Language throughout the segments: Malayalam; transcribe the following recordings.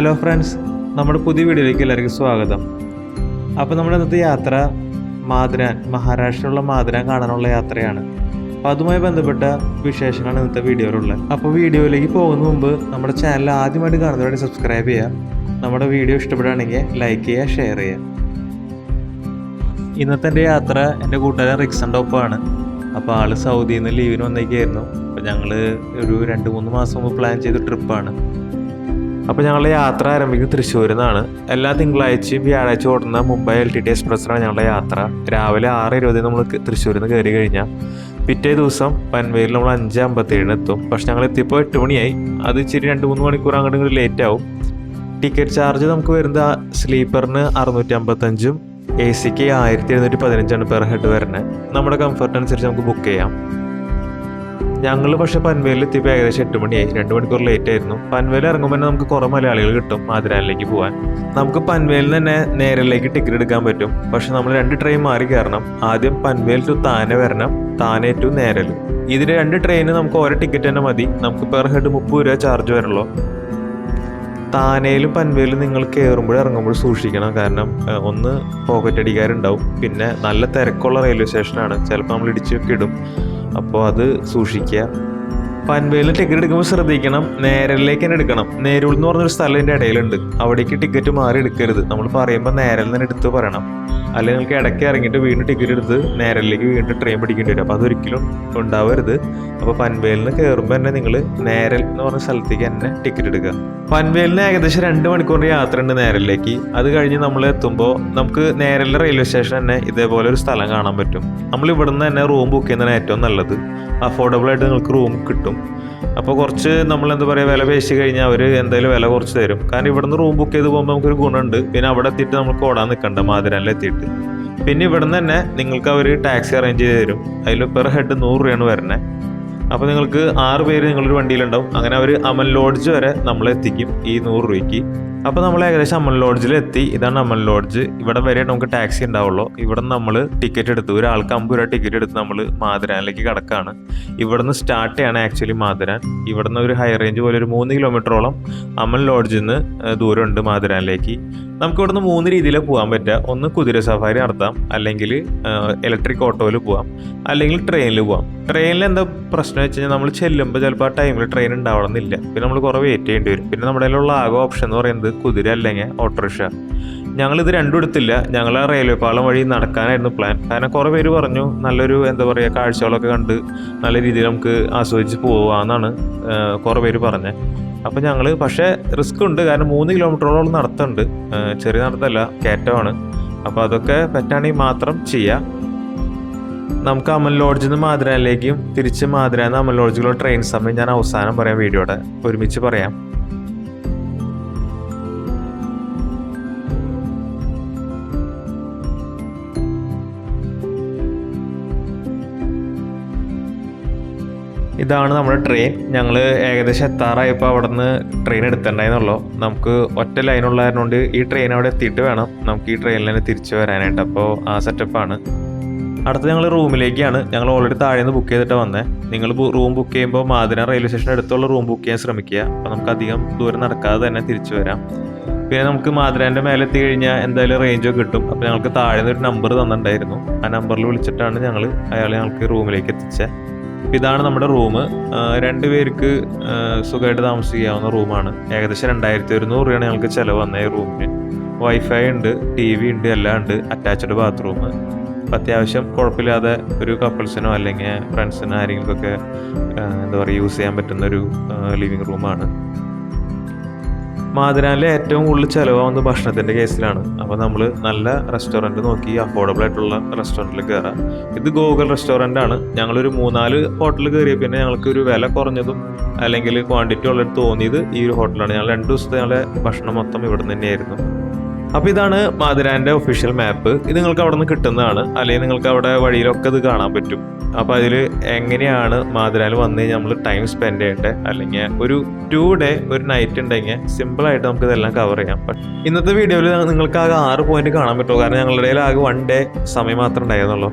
ഹലോ ഫ്രണ്ട്സ് നമ്മുടെ പുതിയ വീഡിയോയിലേക്ക് എല്ലാവർക്കും സ്വാഗതം. അപ്പോൾ നമ്മുടെ ഇന്നത്തെ യാത്ര മാതിരാൻ മഹാരാഷ്ട്രയിലുള്ള മാതിരാൻ കാണാനുള്ള യാത്രയാണ്. അപ്പോൾ അതുമായി ബന്ധപ്പെട്ട വിശേഷങ്ങളാണ് ഇന്നത്തെ വീഡിയോയിലുള്ളത്. അപ്പോൾ വീഡിയോയിലേക്ക് പോകുന്ന മുമ്പ് നമ്മുടെ ചാനൽ ആദ്യമായിട്ട് കാണുന്നവരെ സബ്സ്ക്രൈബ് ചെയ്യുക. നമ്മുടെ വീഡിയോ ഇഷ്ടപ്പെടുകയാണെങ്കിൽ ലൈക്ക് ചെയ്യുക ഷെയർ ചെയ്യുക. ഇന്നത്തെ എന്റെ യാത്ര എന്റെ കൂട്ടുകാരൻ റിക്സന്റെ ഒപ്പമാണ്. അപ്പോൾ ആൾ സൗദിയിൽ നിന്ന് ലീവിന് വന്നേക്കായിരുന്നു. അപ്പോൾ ഞങ്ങൾ ഒരു രണ്ട് മൂന്ന് മാസം മുമ്പ് പ്ലാൻ ചെയ്ത ട്രിപ്പാണ് അപ്പോൾ ഞങ്ങളുടെ യാത്ര ആരംഭിക്കുന്നത് തൃശ്ശൂരിൽ നിന്നാണ് എല്ലാ തിങ്കളാഴ്ചയും വ്യാഴാഴ്ച ഓടുന്ന മുംബൈ എൽ ടി ടി എക്സ്പ്രസ്സിലാണ് ഞങ്ങളുടെ യാത്ര. രാവിലെ ആറ് ഇരുപതിന് നമ്മൾ തൃശ്ശൂരിൽ നിന്ന് കയറി കഴിഞ്ഞാൽ പിറ്റേ ദിവസം പൻവേലിൽ നമ്മൾ അഞ്ച് അമ്പത്തേഴിന് എത്തും. പക്ഷെ ഞങ്ങൾ എത്തിയപ്പോൾ എട്ട് മണിയായി. അത് ഇച്ചിരി രണ്ട് മൂന്ന് മണിക്കൂർ അങ്ങോട്ട് ലേറ്റ് ആവും. ടിക്കറ്റ് ചാർജ് നമുക്ക് വരുന്നത് സ്ലീപ്പറിന് അറുന്നൂറ്റി അമ്പത്തഞ്ചും എ സിക്ക് ആയിരത്തി എഴുന്നൂറ്റി പതിനഞ്ചാണ് പെർ ഹെഡ് വരുന്നത്. നമ്മുടെ കംഫർട്ട് അനുസരിച്ച് നമുക്ക് ബുക്ക് ചെയ്യാം. ഞങ്ങൾ പക്ഷെ പൻവേലിൽ എത്തിയപ്പോൾ ഏകദേശം എട്ട് മണിയായി. രണ്ട് മണിക്കൂർ ലേറ്റ് ആയിരുന്നു. പൻവേൽ ഇറങ്ങുമ്പോൾ തന്നെ നമുക്ക് കുറേ മലയാളികൾ കിട്ടും മാതിരാനിലേക്ക് പോകാൻ നമുക്ക് പൻവേലിൽ തന്നെ നേരിലേക്ക് ടിക്കറ്റ് എടുക്കാൻ പറ്റും. പക്ഷെ നമ്മൾ രണ്ട് ട്രെയിൻ മാറി കയറണം. ആദ്യം പൻവേൽ ടു താനെ വരണം. താനെ ടു നേരൽ. ഇതിൽ രണ്ട് ട്രെയിന് നമുക്ക് ഓരോ ടിക്കറ്റ് തന്നെ മതി. നമുക്ക് പെർ ഹെഡ് മുപ്പത് രൂപ ചാർജ് വരുള്ളൂ. താനയിലും പൻവേലും നിങ്ങൾ കയറുമ്പോഴും ഇറങ്ങുമ്പോഴും സൂക്ഷിക്കണം. കാരണം ഒന്ന് പോക്കറ്റ് അടിക്കാരുണ്ടാവും. പിന്നെ നല്ല തിരക്കുള്ള റെയിൽവേ സ്റ്റേഷനാണ് ചിലപ്പോൾ നമ്മൾ ഇടിച്ചൊക്കെ ഇടും. അപ്പോൾ അത് സൂക്ഷിക്കുക. പൻവേലിന് ടിക്കറ്റ് എടുക്കുമ്പോൾ ശ്രദ്ധിക്കണം. നേരലിലേക്ക് തന്നെ എടുക്കണം. നേരൂൾ എന്ന് പറഞ്ഞൊരു സ്ഥലം ഇടയിലുണ്ട്. അവിടേക്ക് ടിക്കറ്റ് മാറി എടുക്കരുത്. നമ്മൾ പറയുമ്പോൾ നേരൽ തന്നെ എടുത്ത് പറയണം. അല്ലെങ്കിൽ നിങ്ങൾക്ക് ഇടയ്ക്ക് ഇറങ്ങിയിട്ട് വീണ്ടും ടിക്കറ്റ് എടുത്ത് നേരലിലേക്ക് വീണ്ടും ട്രെയിൻ പിടിക്കേണ്ടി വരും. അപ്പോൾ അതൊരിക്കലും ഉണ്ടാവരുത് അപ്പോൾ പൻവേലിൽ നിന്ന് കയറുമ്പോൾ തന്നെ നിങ്ങൾ നേരൽ എന്ന് പറഞ്ഞ സ്ഥലത്തേക്ക് തന്നെ ടിക്കറ്റ് എടുക്കുക പൻവേലിൽ നിന്ന് ഏകദേശം രണ്ട് മണിക്കൂറിന്റെ യാത്ര ഉണ്ട് നേരലിലേക്ക്. അത് കഴിഞ്ഞ് നമ്മൾ എത്തുമ്പോൾ നമുക്ക് നേരലിലെ റെയിൽവേ സ്റ്റേഷൻ തന്നെ ഇതേപോലെ ഒരു സ്ഥലം കാണാൻ പറ്റും. നമ്മൾ ഇവിടുന്ന് തന്നെ റൂം ബുക്ക് ചെയ്യുന്നതാണ് ഏറ്റവും നല്ലത്. അഫോർഡബിൾ ആയിട്ട് നിങ്ങൾക്ക് റൂം കിട്ടും. അപ്പോൾ കുറച്ച് നമ്മൾ എന്താ പറയുക വില പേശി കഴിഞ്ഞാൽ അവർ എന്തായാലും വില കുറച്ച് തരും. കാരണം ഇവിടുന്ന് റൂം ബുക്ക് ചെയ്ത് പോകുമ്പോൾ നമുക്കൊരു ഗുണമുണ്ട്. പിന്നെ അവിടെ എത്തിയിട്ട് നമുക്ക് ഓടാൻ നിൽക്കണ്ട മാതിരനിൽ എത്തിയിട്ട്. പിന്നെ ഇവിടുന്ന് തന്നെ നിങ്ങൾക്ക് അവർ ടാക്സി അറേഞ്ച് ചെയ്ത് തരും. അതിൽ പെർ ഹെഡ് നൂറ് രൂപയാണ് വരുന്നത് അപ്പോൾ നിങ്ങൾക്ക് ആറ് പേര് നിങ്ങളൊരു വണ്ടിയിലുണ്ടാവും. അങ്ങനെ അവർ അമൽ ലോഡ്ജ് വരെ നമ്മളെ എത്തിക്കും ഈ നൂറ് രൂപയ്ക്ക്. അപ്പോൾ നമ്മൾ ഏകദേശം അമൽ ലോഡ്ജിൽ എത്തി. ഇതാണ് അമൽ ലോഡ്ജ്. ഇവിടെ വരെ നമുക്ക് ടാക്സി ഉണ്ടാവുള്ളൂ. ഇവിടെ നമ്മൾ ടിക്കറ്റ് എടുത്തു ഒരാൾക്ക് അമ്പത് രൂപ ടിക്കറ്റ് എടുത്ത് നമ്മൾ മാതിരാനിലേക്ക് കിടക്കുകയാണ് ഇവിടുന്ന് സ്റ്റാർട്ട് ചെയ്യാണ് ആക്ച്വലി മാതിരാൻ. ഇവിടുന്ന് ഒരു ഹൈ റേഞ്ച് പോലെ ഒരു മൂന്ന് കിലോമീറ്ററോളം അമൽ ലോഡ്ജിൽ നിന്ന് ദൂരമുണ്ട് മാതിരാനിലേക്ക്. നമുക്ക് ഇവിടുന്ന് മൂന്ന് രീതിയിൽ പോകാൻ പറ്റുക. ഒന്ന് കുതിര സഫാരി നടത്താം അല്ലെങ്കിൽ ഇലക്ട്രിക് ഓട്ടോയിൽ പോകാം അല്ലെങ്കിൽ ട്രെയിനിൽ പോകാം ട്രെയിനിൽ എന്താ പ്രശ്നം വെച്ച് കഴിഞ്ഞാൽ നമ്മൾ ചെല്ലുമ്പോൾ ചിലപ്പോൾ ആ ടൈമിൽ ട്രെയിൻ ഉണ്ടാവണമെന്നില്ല. പിന്നെ നമ്മൾ കുറേ വെയിറ്റ് ചെയ്യേണ്ടി വരും. പിന്നെ നമ്മുടെ കയ്യിലുള്ള ആകെ ഓപ്ഷൻ എന്ന് പറയുന്നത് കുതിര അല്ലെങ്കിൽ ഓട്ടോറിക്ഷ ഞങ്ങളിത് രണ്ടും എടുത്തില്ല. ഞങ്ങൾ ആ റെയിൽവേ പാളം വഴി നടക്കാനായിരുന്നു പ്ലാൻ കാരണം കുറേ പേര് പറഞ്ഞു നല്ലൊരു എന്താ പറയുക കാഴ്ചകളൊക്കെ കണ്ട് നല്ല രീതിയിൽ നമുക്ക് ആസ്വദിച്ച് പോവാന്നാണ് കുറേ പേര് പറഞ്ഞത് അപ്പോൾ ഞങ്ങൾ പക്ഷേ റിസ്ക് ഉണ്ട്. കാരണം മൂന്ന് കിലോമീറ്ററോളം നടത്തുന്നുണ്ട് ചെറിയ നടത്തല്ല കയറ്റമാണ്. അപ്പോൾ അതൊക്കെ പറ്റുകയാണെങ്കിൽ മാത്രം ചെയ്യാം. നമുക്ക് അമൽ ലോഡ്ജിൽ നിന്ന് മാതിരാനിലേക്കും തിരിച്ച് മാതിരാന്ന് നിന്ന് അമൽ ലോഡ്ജിലുള്ള ട്രെയിൻ സമയം ഞാൻ അവസാനം പറയാം വീഡിയോയുടെ ഒരുമിച്ച് പറയാം. ഇതാണ് നമ്മുടെ ട്രെയിൻ ഞങ്ങൾ ഏകദേശം എത്താറായപ്പോൾ അവിടെ നിന്ന് ട്രെയിൻ എടുത്തിട്ടുണ്ടായിരുന്നുള്ളൂ. നമുക്ക് ഒറ്റ ലൈനുള്ളതുകൊണ്ട് ഈ ട്രെയിൻ അവിടെ എത്തിയിട്ട് വേണം. നമുക്ക് ഈ ട്രെയിനിൽ തന്നെ തിരിച്ചു വരാനായിട്ട്. അപ്പോൾ ആ സെറ്റപ്പാണ് അടുത്ത ഞങ്ങൾ റൂമിലേക്കാണ്. ഞങ്ങൾ ഓൾറെഡി താഴെ നിന്ന് ബുക്ക് ചെയ്തിട്ട് വന്നത് നിങ്ങൾ റൂം ബുക്ക് ചെയ്യുമ്പോൾ മാതിര റെയിൽവേ സ്റ്റേഷൻ അടുത്തുള്ള റൂം ബുക്ക് ചെയ്യാൻ ശ്രമിക്കുക. അപ്പോൾ നമുക്ക് അധികം ദൂരം നടക്കാതെ തന്നെ തിരിച്ചു വരാം. പിന്നെ നമുക്ക് മാതിരാന്റെ മേലെ എത്തി കഴിഞ്ഞാൽ എന്തായാലും റേഞ്ചോ കിട്ടും. അപ്പോൾ ഞങ്ങൾക്ക് താഴെ നിന്ന് ഒരു നമ്പർ തന്നിട്ടുണ്ടായിരുന്നു. ആ നമ്പറിൽ വിളിച്ചിട്ടാണ് ഞങ്ങൾ അയാളെ ഞങ്ങൾക്ക് റൂമിലേക്ക് എത്തിച്ചത് ഇതാണ് നമ്മുടെ റൂം. രണ്ട് പേർക്ക് സുഖമായിട്ട് താമസിക്കാവുന്ന റൂമാണ്. ഏകദേശം രണ്ടായിരത്തി ഒരുന്നൂറ് രൂപയാണ് ഞങ്ങൾക്ക് ചിലവ് വന്ന ഈ റൂമിന്. വൈഫൈ ഉണ്ട് ടി വി ഉണ്ട് എല്ലാം ഉണ്ട്. അറ്റാച്ച്ഡ് ബാത്റൂം അത്യാവശ്യം കുഴപ്പമില്ലാതെ ഒരു കപ്പിൾസിനോ അല്ലെങ്കിൽ ഫ്രണ്ട്സിനോ ആരെങ്കിലുമൊക്കെ എന്താ പറയുക യൂസ് ചെയ്യാൻ പറ്റുന്ന ഒരു ലിവിങ് റൂമാണ് മാതിരാനിലെ ഏറ്റവും കൂടുതൽ ചിലവാകുന്നത് ഭക്ഷണത്തിന്റെ കേസിലാണ്. അപ്പോൾ നമ്മൾ നല്ല റെസ്റ്റോറന്റ് നോക്കി അഫോർഡബിൾ ആയിട്ടുള്ള റെസ്റ്റോറന്റിൽ കയറാം ഇത് ഗൂഗിൾ റെസ്റ്റോറന്റ് ആണ്. ഞങ്ങളൊരു മൂന്നാൽ ഹോട്ടൽ കയറിയ പിന്നെ ഞങ്ങൾക്ക് ഒരു വില കുറഞ്ഞതും അല്ലെങ്കിൽ ക്വാണ്ടിറ്റി ഉള്ളത് തോന്നിയത് ഈ ഒരു ഹോട്ടലാണ് ഞങ്ങൾ രണ്ട് ദിവസത്തെ ഞങ്ങളുടെ ഭക്ഷണം മൊത്തം ഇവിടെ നിന്ന് തന്നെയായിരുന്നു. അപ്പോൾ ഇതാണ് മാതിരാന്റെ ഒഫീഷ്യൽ മാപ്പ് ഇത് നിങ്ങൾക്ക് അവിടെ നിന്ന് കിട്ടുന്നതാണ്. അല്ലെങ്കിൽ നിങ്ങൾക്ക് അവിടെ വഴിയിലൊക്കെ ഇത് കാണാൻ പറ്റും. അപ്പോൾ അതിൽ എങ്ങനെയാണ് മാതിരാൽ വന്ന് കഴിഞ്ഞാൽ നമ്മൾ ടൈം സ്പെൻഡ് ചെയ്യേണ്ടത് അല്ലെങ്കിൽ ഒരു ടു ഡേ ഒരു നൈറ്റ് ഉണ്ടെങ്കിൽ സിമ്പിളായിട്ട് നമുക്ക് ഇതെല്ലാം കവർ ചെയ്യാം. ഇന്നത്തെ വീഡിയോയിൽ നിങ്ങൾക്ക് ആകെ ആറ് പോയിന്റ് കാണാൻ പറ്റുമോ കാരണം ഞങ്ങളുടെ ഇടയിൽ ആകെ വൺ ഡേ സമയം മാത്രമേ ഉണ്ടായിരുന്നുള്ളൂ.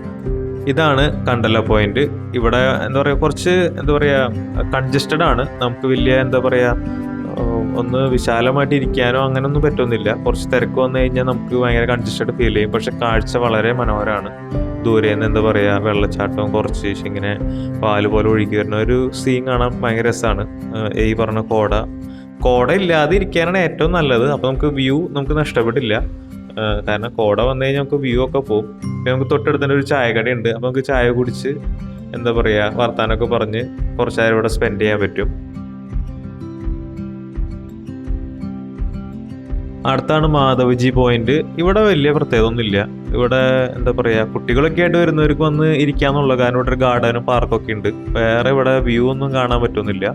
ഇതാണ് കണ്ടല്ല പോയിന്റ് ഇവിടെ എന്താ പറയുക കുറച്ച് എന്താ പറയുക കൺജസ്റ്റഡ് ആണ്. നമുക്ക് വലിയ എന്താ പറയുക ഒന്ന് വിശാലമായിട്ട് ഇരിക്കാനോ അങ്ങനെയൊന്നും പറ്റുന്നില്ല. കുറച്ച് തിരക്ക് വന്നു കഴിഞ്ഞാൽ നമുക്ക് ഭയങ്കര കൺജസ്റ്റഡ് ഫീൽ ചെയ്യും. പക്ഷെ കാഴ്ച വളരെ മനോഹരമാണ്. ദൂരെ നിന്ന് എന്താ പറയുക വെള്ളച്ചാട്ടവും കുറച്ച് ഇങ്ങനെ പാൽ പോലെ ഒഴുകി വരുന്ന ഒരു സീൻ കാണാൻ ഭയങ്കര രസമാണ്. ഈ പറഞ്ഞ കോട. കോട ഇല്ലാതെ ഇരിക്കാനാണ് ഏറ്റവും നല്ലത്. അപ്പോൾ നമുക്ക് വ്യൂ നമുക്ക് നഷ്ടപ്പെട്ടില്ല കാരണം കോട വന്നു കഴിഞ്ഞാൽ നമുക്ക് വ്യൂ ഒക്കെ പോകും പിന്നെ നമുക്ക് തൊട്ടടുത്ത് തന്നെ ഒരു ചായക്കട ഉണ്ട് അപ്പോൾ നമുക്ക് ചായ കുടിച്ച് എന്താ പറയുക വർത്താനമൊക്കെ പറഞ്ഞ് കുറച്ച് നേരം ഇവിടെ സ്പെൻഡ് ചെയ്യാൻ പറ്റും. അടുത്താണ് മാധവജി പോയിന്റ് ഇവിടെ വലിയ പ്രത്യേകത ഒന്നുമില്ല ഇവിടെ എന്താ പറയാ കുട്ടികളൊക്കെ ആയിട്ട് വരുന്നവർക്ക് വന്ന് ഇരിക്കാന്നുള്ള കാരണം ഇവിടെ ഒരു ഗാർഡനും പാർക്കൊക്കെ ഉണ്ട്. വേറെ ഇവിടെ വ്യൂ ഒന്നും കാണാൻ പറ്റുന്നില്ല.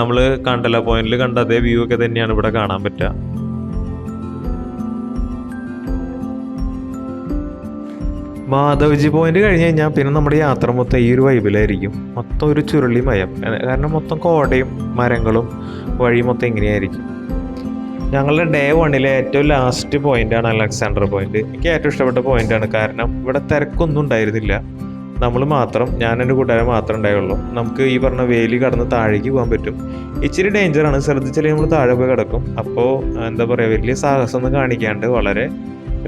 നമ്മൾ കണ്ടല പോയിന്റിൽ കണ്ട അതേ വ്യൂ ഒക്കെ തന്നെയാണ് ഇവിടെ കാണാൻ പറ്റുക. മാധവജി പോയിന്റ് കഴിഞ്ഞ് കഴിഞ്ഞാൽ പിന്നെ നമ്മുടെ യാത്ര മൊത്തം ഈ ഒരു വൈബിലായിരിക്കും മൊത്തം ഒരു ചുരുളി മയം. കാരണം മൊത്തം കോടയും മരങ്ങളും വഴി മൊത്തം ഇങ്ങനെയായിരിക്കും. ഞങ്ങളുടെ ഡേ വണ്ണിലെ ഏറ്റവും ലാസ്റ്റ് പോയിന്റ് ആണ് അലക്സാണ്ടർ പോയിന്റ് എനിക്ക് ഏറ്റവും ഇഷ്ടപ്പെട്ട പോയിന്റ് ആണ്. കാരണം ഇവിടെ തിരക്കൊന്നും ഉണ്ടായിരുന്നില്ല. നമ്മൾ മാത്രം ഞാൻ എന്റെ കൂട്ടുകാരെ മാത്രമേ ഉണ്ടായുള്ളൂ. നമുക്ക് ഈ പറഞ്ഞ വേലി കടന്ന് താഴേക്ക് പോകാൻ പറ്റും. ഇച്ചിരി ഡേഞ്ചറാണ് ശ്രദ്ധിച്ചില്ലെങ്കിൽ നമ്മൾ താഴെ പോയി കിടക്കും. അപ്പോൾ എന്താ പറയുക വലിയ സാഹസമൊന്നും കാണിക്കാണ്ട് വളരെ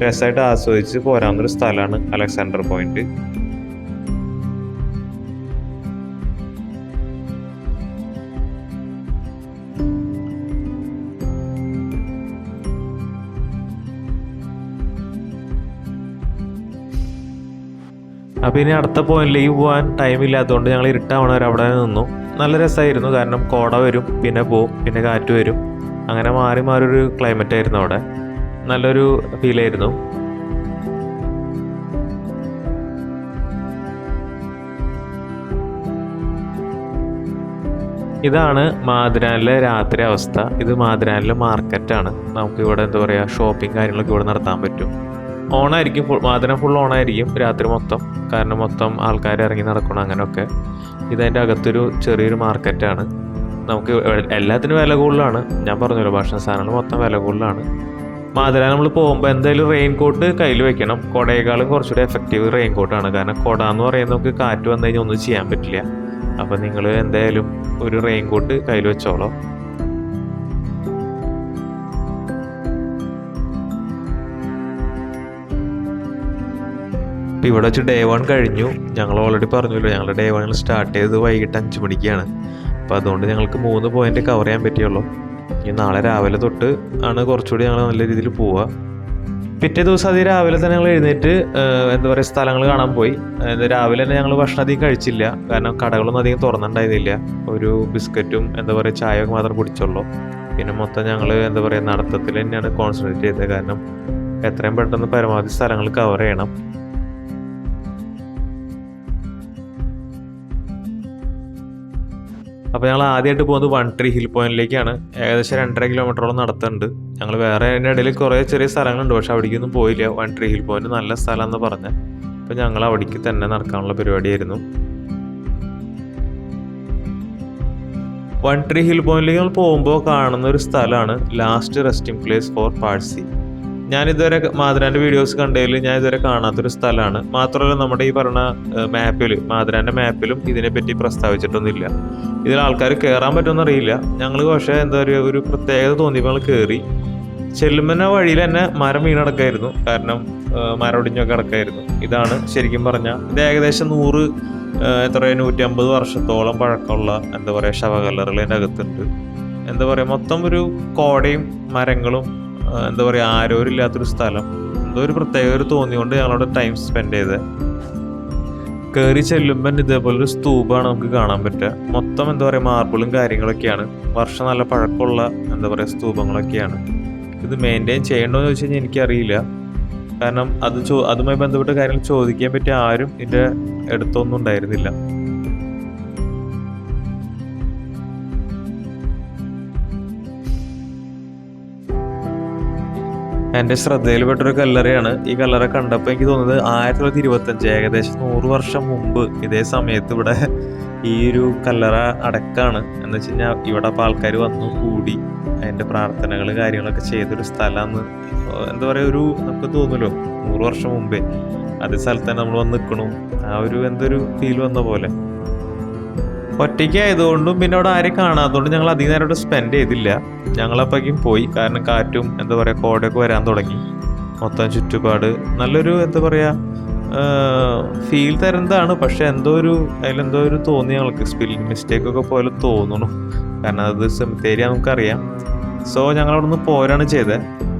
രസമായിട്ട് ആസ്വദിച്ച് പോരാവുന്നൊരു സ്ഥലമാണ് അലക്സാണ്ടർ പോയിന്റ് അപ്പോൾ ഇനി അടുത്ത പോയിന്റിലേക്ക് പോകാൻ ടൈമില്ലാത്തതുകൊണ്ട് ഞങ്ങൾ ഇരുട്ടാവണ വരെ അവിടെ നിന്നു. നല്ല രസമായിരുന്നു കാരണം കോട വരും പിന്നെ പോവും പിന്നെ കാറ്റ് വരും. അങ്ങനെ മാറി മാറി ഒരു ക്ലൈമറ്റ് ആയിരുന്നു അവിടെ. നല്ലൊരു ഫീലായിരുന്നു ഇതാണ് മാതിരാനിലെ രാത്രി അവസ്ഥ. ഇത് മാതിരാനിലെ മാർക്കറ്റാണ് നമുക്ക് ഇവിടെ എന്താ പറയുക ഷോപ്പിംഗ് കാര്യങ്ങളൊക്കെ ഇവിടെ നടത്താൻ പറ്റും. ഓണായിരിക്കും ഫുൾ മാതിരം ഫുൾ ഓണായിരിക്കും രാത്രി മൊത്തം. കാരണം മൊത്തം ആൾക്കാർ ഇറങ്ങി നടക്കണം അങ്ങനെയൊക്കെ. ഇതതിന്റെ അകത്തൊരു ചെറിയൊരു മാർക്കറ്റാണ്. നമുക്ക് എല്ലാത്തിനും വില കൂടുതലാണ്. ഞാൻ പറഞ്ഞല്ലോ ഭക്ഷണ സാധനങ്ങൾ മൊത്തം വില കൂടുതലാണ്. മാതിര നമ്മൾ പോകുമ്പോൾ എന്തായാലും റെയിൻ കോട്ട് കയ്യിൽ വെക്കണം. കുടയേക്കാളും കുറച്ചുകൂടി എഫക്റ്റീവ് റെയിൻ കോട്ടാണ് കാരണം കുട എന്ന് പറയുന്നത് നമുക്ക് കാറ്റ് വന്നു കഴിഞ്ഞാൽ ഒന്നും ചെയ്യാൻ പറ്റില്ല. അപ്പോൾ നിങ്ങൾ എന്തായാലും ഒരു റെയിൻ കോട്ട് കയ്യിൽ വെച്ചോളൂ. ഇപ്പം ഇവിടെ വെച്ച് ഡേ വൺ കഴിഞ്ഞു. ഞങ്ങൾ ഓൾറെഡി പറഞ്ഞല്ലോ ഞങ്ങൾ ഡേ വൺ സ്റ്റാർട്ട് ചെയ്തത് വൈകിട്ട് അഞ്ച് മണിക്കാണ്. അപ്പോൾ അതുകൊണ്ട് ഞങ്ങൾക്ക് മൂന്ന് പോയിന്റ് കവർ ചെയ്യാൻ പറ്റിയുള്ളൂ. ഇനി നാളെ രാവിലെ തൊട്ട് ആണ് കുറച്ചുകൂടി ഞങ്ങൾ നല്ല രീതിയിൽ പോവുക. പിറ്റേ ദിവസം അതി രാവിലെ തന്നെ ഞങ്ങൾ എഴുന്നേറ്റ് എന്താ പറയുക സ്ഥലങ്ങൾ കാണാൻ പോയി. രാവിലെ തന്നെ ഞങ്ങൾ ഭക്ഷണം അധികം കഴിച്ചില്ല. കാരണം കടകളൊന്നും അധികം തുറന്നുണ്ടായിരുന്നില്ല ഒരു ബിസ്ക്കറ്റും എന്താ പറയുക ചായയൊക്കെ മാത്രം കുടിച്ചുള്ളൂ. പിന്നെ മൊത്തം ഞങ്ങൾ എന്താ പറയുക നടത്തത്തിൽ തന്നെയാണ് കോൺസെൻട്രേറ്റ് ചെയ്തത്. കാരണം എത്രയും പെട്ടെന്ന് പരമാവധി സ്ഥലങ്ങൾ കവർ ചെയ്യണം. അപ്പോൾ ഞങ്ങൾ ആദ്യമായിട്ട് പോകുന്നത് വൺ ട്രീ ഹിൽ പോയിന്റിലേക്കാണ്. ഏകദേശം രണ്ടര കിലോമീറ്ററോളം നടത്തുന്നുണ്ട് ഞങ്ങൾ വേറെ അതിന്റെ ഇടയിൽ കുറേ ചെറിയ സ്ഥലങ്ങളുണ്ട് പക്ഷേ അവിടേക്കൊന്നും പോയില്ല. വൺ ട്രീ ഹിൽ പോയിന്റ് നല്ല സ്ഥലം എന്ന് പറഞ്ഞ. അപ്പോൾ ഞങ്ങൾ അവിടേക്ക് തന്നെ നടക്കാനുള്ള പരിപാടിയായിരുന്നു. വൺ ട്രീ ഹിൽ പോയിന്റിലേക്ക് നമ്മൾ പോകുമ്പോൾ കാണുന്ന ഒരു സ്ഥലമാണ് last resting place for Parsi. ഞാൻ ഇതുവരെ മാതിരാന്റെ വീഡിയോസ് കണ്ടതിൽ ഞാൻ ഇതുവരെ കാണാത്തൊരു സ്ഥലമാണ്. മാത്രമല്ല നമ്മുടെ ഈ പറഞ്ഞ മാപ്പിൽ മാതിരാന്റെ മാപ്പിലും ഇതിനെപ്പറ്റി പ്രസ്താവിച്ചിട്ടൊന്നുമില്ല. ഇതിൽ ആൾക്കാർ കയറാൻ പറ്റുമെന്ന് അറിയില്ല. ഞങ്ങൾ പക്ഷേ എന്താ പറയുക ഒരു പ്രത്യേകത തോന്നിയപ്പോൾ ഞങ്ങൾ കയറി ചെല്ലുമ്പന വഴിയിൽ തന്നെ മരം വീണടക്കായിരുന്നു. കാരണം ആ, മരം ഒടിഞ്ഞൊക്കെ കിടക്കായിരുന്നു. ഇതാണ് ശരിക്കും പറഞ്ഞാൽ ഇത് ഏകദേശം നൂറ് എത്ര പറയുക നൂറ്റി അമ്പത് വർഷത്തോളം പഴക്കമുള്ള എന്താ പറയുക ശവകല്ലറുകൾ അതിന്റെ അകത്തുണ്ട് എന്താ പറയുക മൊത്തം ഒരു കോടയും മരങ്ങളും എന്താ പറയുക ആരോരില്ലാത്തൊരു സ്ഥലം. എന്തോ ഒരു പ്രത്യേക ഒരു തോന്നിയോണ്ട് ഞങ്ങളവിടെ ടൈം സ്പെൻഡ് ചെയ്തത് കയറി ചെല്ലുമ്പം ഇതേപോലെ ഒരു സ്തൂപാണ് നമുക്ക് കാണാൻ പറ്റുക. മൊത്തം എന്താ പറയുക മാർബിളും കാര്യങ്ങളൊക്കെയാണ്. വർഷം നല്ല പഴക്കമുള്ള എന്താ പറയുക സ്തൂപങ്ങളൊക്കെയാണ്. ഇത് മെയിന്റെയിൻ ചെയ്യണ്ടോന്ന് ചോദിച്ചു കഴിഞ്ഞാൽ എനിക്കറിയില്ല. കാരണം അത് ചോ അതുമായി ബന്ധപ്പെട്ട കാര്യങ്ങൾ ചോദിക്കാൻ പറ്റിയ ആരും ഇതിന്റെ അടുത്തൊന്നും ഉണ്ടായിരുന്നില്ല. എന്റെ ശ്രദ്ധയിൽപ്പെട്ടൊരു കല്ലറയാണ്. ഈ കല്ലറ കണ്ടപ്പോൾ എനിക്ക് തോന്നുന്നത് ആയിരത്തി തൊള്ളായിരത്തി ഇരുപത്തഞ്ച് ഏകദേശം നൂറ് വർഷം മുമ്പ് ഇതേ സമയത്ത് ഇവിടെ ഈ ഒരു കല്ലറ അടക്കാണ്. എന്ന് വെച്ച് കഴിഞ്ഞാൽ ഇവിടെ അപ്പോൾ ആൾക്കാർ വന്നു കൂടി അതിന്റെ പ്രാർത്ഥനകൾ കാര്യങ്ങളൊക്കെ ചെയ്തൊരു സ്ഥലമാണ്. എന്താ പറയുക ഒരു നമുക്ക് തോന്നുമല്ലോ നൂറ് വർഷം മുമ്പേ അതേ സ്ഥലത്ത് തന്നെ നമ്മൾ വന്ന് നിൽക്കണു ആ ഒരു എന്തൊരു ഫീൽ വന്ന പോലെ. ഒറ്റയ്ക്ക് ആയതുകൊണ്ടും പിന്നെ അവിടെ ആരെയും കാണാത്തതുകൊണ്ടും ഞങ്ങൾ അധികം നേരം അവിടെ സ്പെൻഡ് ചെയ്തില്ല. ഞങ്ങളപ്പോഴേക്കും പോയി. കാരണം കാറ്റും എന്താ പറയുക കോടയൊക്കെ വരാൻ തുടങ്ങി. മൊത്തം ചുറ്റുപാട് നല്ലൊരു എന്താ പറയുക ഫീൽ തരുന്നതാണ്. പക്ഷെ എന്തോ ഒരു അതിലെന്തോ ഒരു തോന്നി ഞങ്ങൾക്ക്. സ്പെല്ലിംഗ് മിസ്റ്റേക്ക് ഒക്കെ പോലെ തോന്നുന്നു. കാരണം അത് സെമിത്തേരി നമുക്കറിയാം. സോ ഞങ്ങൾ അവിടെ നിന്ന് പോരാണ് ചെയ്തത്.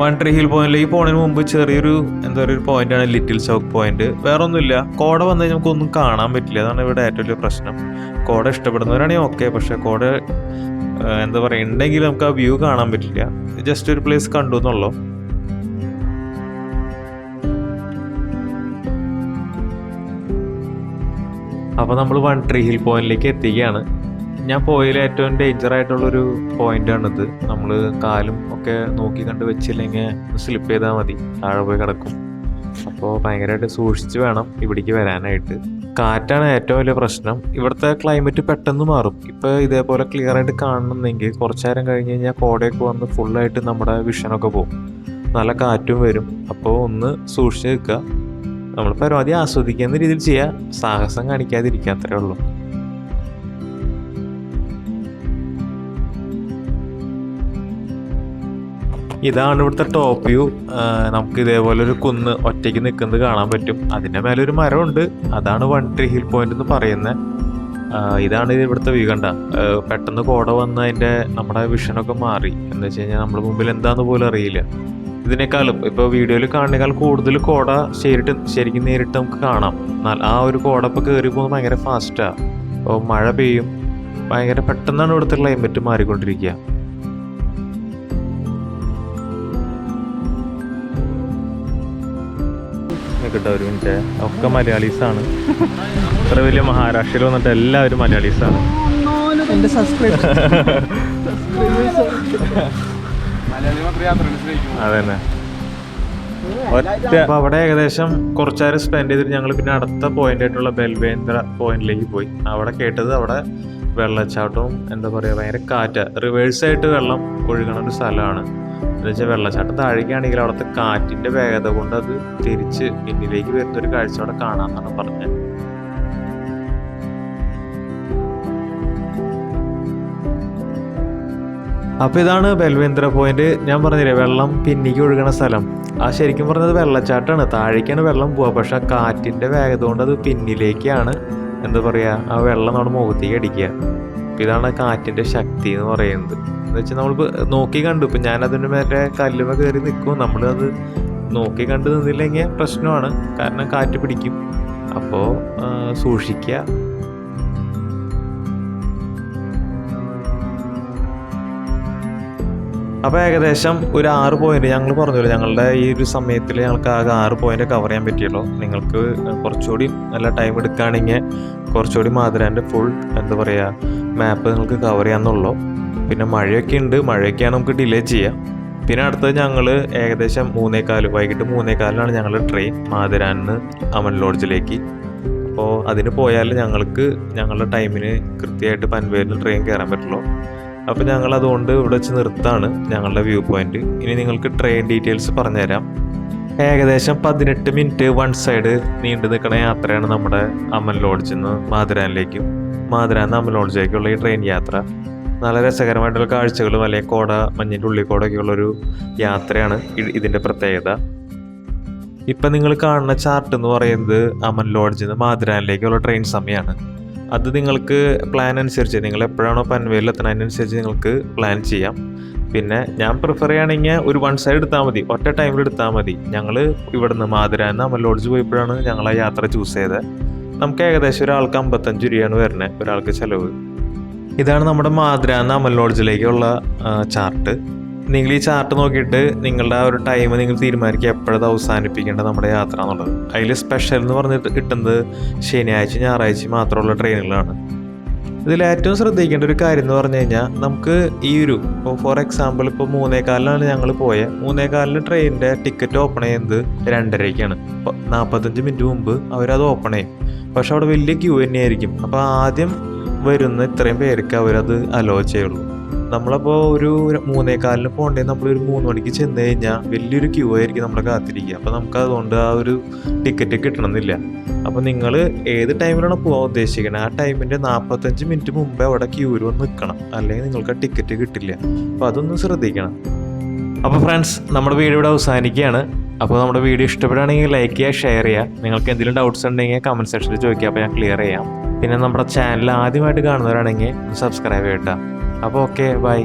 വൺ ട്രീ ഹിൽ പോയിന്റിൽ ഈ പോണിന് മുമ്പ് ചെറിയൊരു എന്താ പറയുക ഒരു ആണ് ലിറ്റിൽ ചൗക്ക് പോയിന്റ് വേറെ ഒന്നുമില്ല കോട വന്നു കഴിഞ്ഞാൽ നമുക്കൊന്നും കാണാൻ പറ്റില്ല. അതാണ് ഇവിടെ ഏറ്റവും വലിയ പ്രശ്നം. കോട ഇഷ്ടപ്പെടുന്നവരാണെങ്കിൽ ഓക്കെ പക്ഷെ കോട എന്താ പറയുക ഉണ്ടെങ്കിൽ നമുക്ക് ആ വ്യൂ കാണാൻ പറ്റില്ല. ജസ്റ്റ് ഒരു പ്ലേസ് കണ്ടു എന്നുള്ളൂ. അപ്പോൾ നമ്മൾ വൺ ട്രീ ഹിൽ പോയിന്റിലേക്ക് എത്തിക്കുകയാണ്. ഞാൻ പോയതിൽ ഏറ്റവും ഡേഞ്ചർ ആയിട്ടുള്ളൊരു പോയിന്റാണിത് നമ്മൾ കാലും ഒക്കെ നോക്കി കണ്ട് വെച്ചില്ലെങ്കിൽ സ്ലിപ്പ് ചെയ്താൽ മതി. താഴെ പോയി കിടക്കും. അപ്പോൾ ഭയങ്കരമായിട്ട് സൂക്ഷിച്ച് വേണം ഇവിടേക്ക് വരാനായിട്ട്. കാറ്റാണ് ഏറ്റവും വലിയ പ്രശ്നം. ഇവിടുത്തെ ക്ലൈമറ്റ് പെട്ടെന്ന് മാറും. ഇപ്പോൾ ഇതേപോലെ ക്ലിയർ ആയിട്ട് കാണണമെന്നെങ്കിൽ കുറച്ച് നേരം കഴിഞ്ഞ് കഴിഞ്ഞാൽ കോടയൊക്കെ വന്ന് ഫുള്ളായിട്ട് നമ്മുടെ വിഷനൊക്കെ പോകും നല്ല കാറ്റും വരും. അപ്പോൾ ഒന്ന് സൂക്ഷിച്ച് നിൽക്കുക. നമ്മൾ പരമാവധി ആസ്വദിക്കുന്ന രീതിയിൽ ചെയ്യുക സാഹസം കാണിക്കാതിരിക്കുക അത്രേ ഉള്ളൂ. ഇതാണ് ഇവിടുത്തെ ടോപ്പ് വ്യൂ നമുക്ക് ഇതേപോലെ ഒരു കുന്ന് ഒറ്റയ്ക്ക് നിൽക്കുന്നത് കാണാൻ പറ്റും. അതിന്റെ മേലെ ഒരു മരമുണ്ട്. അതാണ് വൺ ട്രീ ഹിൽ പോയിന്റ് എന്ന് പറയുന്നത് ഇതാണ് ഇത് ഇവിടുത്തെ വ്യൂ കണ്ട. പെട്ടെന്ന് കോട വന്ന് അതിന്റെ നമ്മുടെ വിഷനൊക്കെ മാറി. എന്ന് വെച്ച് കഴിഞ്ഞാൽ നമ്മുടെ മുമ്പിൽ എന്താന്ന് പോലും അറിയില്ല. ഇതിനേക്കാളും ഇപ്പോൾ വീഡിയോയിൽ കാണുന്നേക്കാൾ കൂടുതൽ കോട ശരിട്ട് ശരിക്കും നേരിട്ട് നമുക്ക് കാണാം. ആ ഒരു കോട ഇപ്പോൾ കയറി പോകുന്നത് ഭയങ്കര ഫാസ്റ്റാണ് അപ്പോൾ മഴ പെയ്യും. ഭയങ്കര പെട്ടെന്നാണ് ഇവിടുത്തെ ക്ലൈമറ്റ് മാറിക്കൊണ്ടിരിക്കുക കേട്ടോ ഒരു മിനിറ്റ് ഒക്കെ മലയാളീസാണ്. ഇത്ര വലിയ മഹാരാഷ്ട്രയിൽ വന്നിട്ട് എല്ലാവരും മലയാളീസാണ്. സബ്സ്ക്രൈബ് അതന്നെ. ഒറ്റ അപ്പൊ അവിടെ ഏകദേശം കുറച്ചേരം സ്പെൻഡ് ചെയ്തിട്ട് ഞങ്ങൾ പിന്നെ അടുത്ത പോയിന്റ് ആയിട്ടുള്ള ബെൽവേന്ദ്ര പോയിന്റിലേക്ക് പോയി. അവിടെ കേട്ടത് അവിടെ വെള്ളച്ചാട്ടവും എന്താ പറയുക ഭയങ്കര കാറ്റ. റിവേഴ്സ് ആയിട്ട് വെള്ളം ഒഴുകണ ഒരു സ്ഥലമാണ്. എന്ന് വെച്ചാൽ വെള്ളച്ചാട്ടം താഴേക്കാണെങ്കിൽ അവിടുത്തെ കാറ്റിന്റെ വേഗത കൊണ്ട് അത് തിരിച്ച് പിന്നിലേക്ക് വരുന്ന ഒരു കാഴ്ച അവിടെ കാണാമെന്നാണ് പറഞ്ഞത്. അപ്പോൾ ഇതാണ് ബൽവേന്ദ്ര പോയിന്റ് ഞാൻ പറഞ്ഞില്ലേ വെള്ളം പിന്നിക്ക് ഒഴുകണ സ്ഥലം. ആ ശരിക്കും പറഞ്ഞത് വെള്ളച്ചാട്ടമാണ്. താഴേക്കാണ് വെള്ളം പോവുക. പക്ഷെ ആ കാറ്റിന്റെ വേഗത കൊണ്ട് അത് പിന്നിലേക്കാണ് എന്താ പറയുക ആ വെള്ളം നമ്മുടെ മുഖത്തേക്ക് അടിക്കുക. ഇതാണ് കാറ്റിന്റെ ശക്തി എന്ന് പറയുന്നത്. എന്ന് വെച്ചാൽ നമ്മൾ നോക്കി കണ്ടു. ഇപ്പം ഞാനതിന്റെ മേലെ കല്ലുമ കയറി നിൽക്കും നമ്മളത് നോക്കി കണ്ടു നിന്നില്ലെങ്കിൽ പ്രശ്നമാണ്. കാരണം കാറ്റ് പിടിക്കും. അപ്പോൾ സൂക്ഷിക്കുക അപ്പോൾ ഏകദേശം ഒരു ആറ് പോയിന്റ് ഞങ്ങൾ പറഞ്ഞല്ലോ ഞങ്ങളുടെ ഈ ഒരു സമയത്തിൽ ഞങ്ങൾക്ക് ആകെ ആറ് പോയിന്റ് കവർ ചെയ്യാൻ പറ്റിയല്ലോ. നിങ്ങൾക്ക് കുറച്ചുകൂടി നല്ല ടൈം എടുക്കുകയാണെങ്കിൽ കുറച്ചുകൂടി മാതിരാന്റെ ഫുൾ എന്താ പറയുക മാപ്പ് നിങ്ങൾക്ക് കവർ ചെയ്യാമെന്നുള്ളൂ പിന്നെ മഴയൊക്കെ ഉണ്ട്. മഴയൊക്കെയാണ് നമുക്ക് ഡിലേ ചെയ്യാം. പിന്നെ അടുത്തത് ഞങ്ങൾ ഏകദേശം മൂന്നേകാൽ വൈകിട്ട് മൂന്നേകാലിനാണ് ഞങ്ങൾ ട്രെയിൻ മാതിരാന്ന് അമൻ ലോഡ്ജിലേക്ക് അപ്പോൾ അതിന് പോയാൽ ഞങ്ങൾക്ക് ഞങ്ങളുടെ ടൈമിന് കൃത്യമായിട്ട് പൻവേലിൽ ട്രെയിൻ കയറാൻ പറ്റുള്ളൂ. അപ്പോൾ ഞങ്ങൾ അതുകൊണ്ട് ഇവിടെ വെച്ച് നിർത്താണ് ഞങ്ങളുടെ വ്യൂ പോയിന്റ് ഇനി നിങ്ങൾക്ക് ട്രെയിൻ ഡീറ്റെയിൽസ് പറഞ്ഞുതരാം. ഏകദേശം പതിനെട്ട് മിനിറ്റ് വൺ സൈഡ് നീണ്ടു നിൽക്കുന്ന യാത്രയാണ് നമ്മുടെ അമൻ ലോഡ്ജിൽ നിന്ന് മാതിരാനിലേക്കും. മാതിരാന്ന് അമൻ ലോഡ്ജിലേക്കുള്ള ഈ ട്രെയിൻ യാത്ര. നല്ല രസകരമായിട്ടുള്ള കാഴ്ചകളും അല്ലെങ്കിൽ കോട മഞ്ഞിന്റെ ഉള്ളിൽ കൂടെയൊക്കെ ഉള്ളൊരു യാത്രയാണ് ഇതിന്റെ പ്രത്യേകത. ഇപ്പം നിങ്ങൾ കാണുന്ന ചാർട്ട് എന്ന് പറയുന്നത് അമൻ ലോഡ്ജിൽ നിന്ന് മാതിരാനിലേക്കുള്ള ട്രെയിൻ സമയമാണ് അത് നിങ്ങൾക്ക് പ്ലാൻ അനുസരിച്ച് നിങ്ങൾ എപ്പോഴാണോ പൻവേലിൽ എത്തണം അതിനനുസരിച്ച് നിങ്ങൾക്ക് പ്ലാൻ ചെയ്യാം. പിന്നെ ഞാൻ പ്രിഫർ ചെയ്യുകയാണെങ്കിൽ ഒരു വൺ സൈഡ് എടുത്താൽ മതി ഒറ്റ ടൈമിൽ എടുത്താൽ മതി. ഞങ്ങൾ ഇവിടുന്ന് മാതിരാന്ന് അമൽ ലോഡ്ജ് പോയപ്പോഴാണ് ഞങ്ങൾ ആ യാത്ര ചൂസ് ചെയ്തത്. നമുക്ക് ഏകദേശം ഒരാൾക്ക് അമ്പത്തഞ്ച് രൂപയാണ് വരുന്നത് ഒരാൾക്ക് ചിലവ്. ഇതാണ് നമ്മുടെ മാതിരാന്ന് അമൽ ലോഡ്ജിലേക്കുള്ള ചാർട്ട് നിങ്ങൾ ഈ ചാർട്ട് നോക്കിയിട്ട് നിങ്ങളുടെ ആ ഒരു ടൈം നിങ്ങൾ തീരുമാനിക്കുക എപ്പോഴത് അവസാനിപ്പിക്കേണ്ട നമ്മുടെ യാത്ര എന്നുള്ളത്. അതിൽ സ്പെഷ്യൽ എന്ന് പറഞ്ഞിട്ട് കിട്ടുന്നത് ശനിയാഴ്ച ഞായറാഴ്ച മാത്രമുള്ള ട്രെയിനുകളാണ് ഇതിൽ ഏറ്റവും ശ്രദ്ധിക്കേണ്ട ഒരു കാര്യം എന്ന് പറഞ്ഞു കഴിഞ്ഞാൽ നമുക്ക് ഈ ഒരു ഇപ്പോൾ ഫോർ എക്സാമ്പിൾ ഇപ്പോൾ മൂന്നേകാലിനാണ് ഞങ്ങൾ പോയത് മൂന്നേകാലിന് ട്രെയിനിന്റെ ടിക്കറ്റ് ഓപ്പൺ ചെയ്യുന്നത് രണ്ടരയ്ക്കാണ്. നാൽപ്പത്തഞ്ച് മിനിറ്റ് മുമ്പ് അവരത് ഓപ്പൺ ചെയ്യും. പക്ഷെ അവിടെ വലിയ ക്യൂ തന്നെയായിരിക്കും. അപ്പോൾ ആദ്യം വരുന്ന ഇത്രയും പേർക്ക് അവരത് അലോ ചെയ്യുള്ളൂ. നമ്മളപ്പോൾ ഒരു മൂന്നേക്കാലിന് പോകണ്ടേ നമ്മളൊരു മൂന്ന് മണിക്ക് ചെന്ന് കഴിഞ്ഞാൽ വലിയൊരു ക്യൂ ആയിരിക്കും നമ്മളെ കാത്തിരിക്കുക. അപ്പോൾ നമുക്ക് അതുകൊണ്ട് ആ ഒരു ടിക്കറ്റ് കിട്ടണമെന്നില്ല. അപ്പോൾ നിങ്ങൾ ഏത് ടൈമിലാണ് പോകാൻ ഉദ്ദേശിക്കുന്നത് ആ ടൈമിന്റെ നാൽപ്പത്തഞ്ച് മിനിറ്റ് മുമ്പേ അവിടെ ക്യൂവിൽ വന്ന് നിൽക്കണം. അല്ലെങ്കിൽ നിങ്ങൾക്ക് ആ ടിക്കറ്റ് കിട്ടില്ല. അപ്പോൾ അതൊന്ന് ശ്രദ്ധിക്കണം. അപ്പോൾ ഫ്രണ്ട്സ് നമ്മുടെ വീഡിയോ ഇവിടെ അവസാനിക്കുകയാണ്. അപ്പോൾ നമ്മുടെ വീഡിയോ ഇഷ്ടപ്പെടുകയാണെങ്കിൽ ലൈക്ക് ചെയ്യുക ഷെയർ ചെയ്യുക. നിങ്ങൾക്ക് എന്തെങ്കിലും ഡൗട്ട്സ് ഉണ്ടെങ്കിൽ കമന്റ് സെക്ഷനിൽ ചോദിക്കുക. അപ്പോൾ ഞാൻ ക്ലിയർ ചെയ്യാം. പിന്നെ നമ്മുടെ ചാനൽ ആദ്യമായിട്ട് കാണുന്നവരാണെങ്കിൽ സബ്സ്ക്രൈബ് ചെയ്യട്ടോ അപ്പോൾ ഓക്കെ ബൈ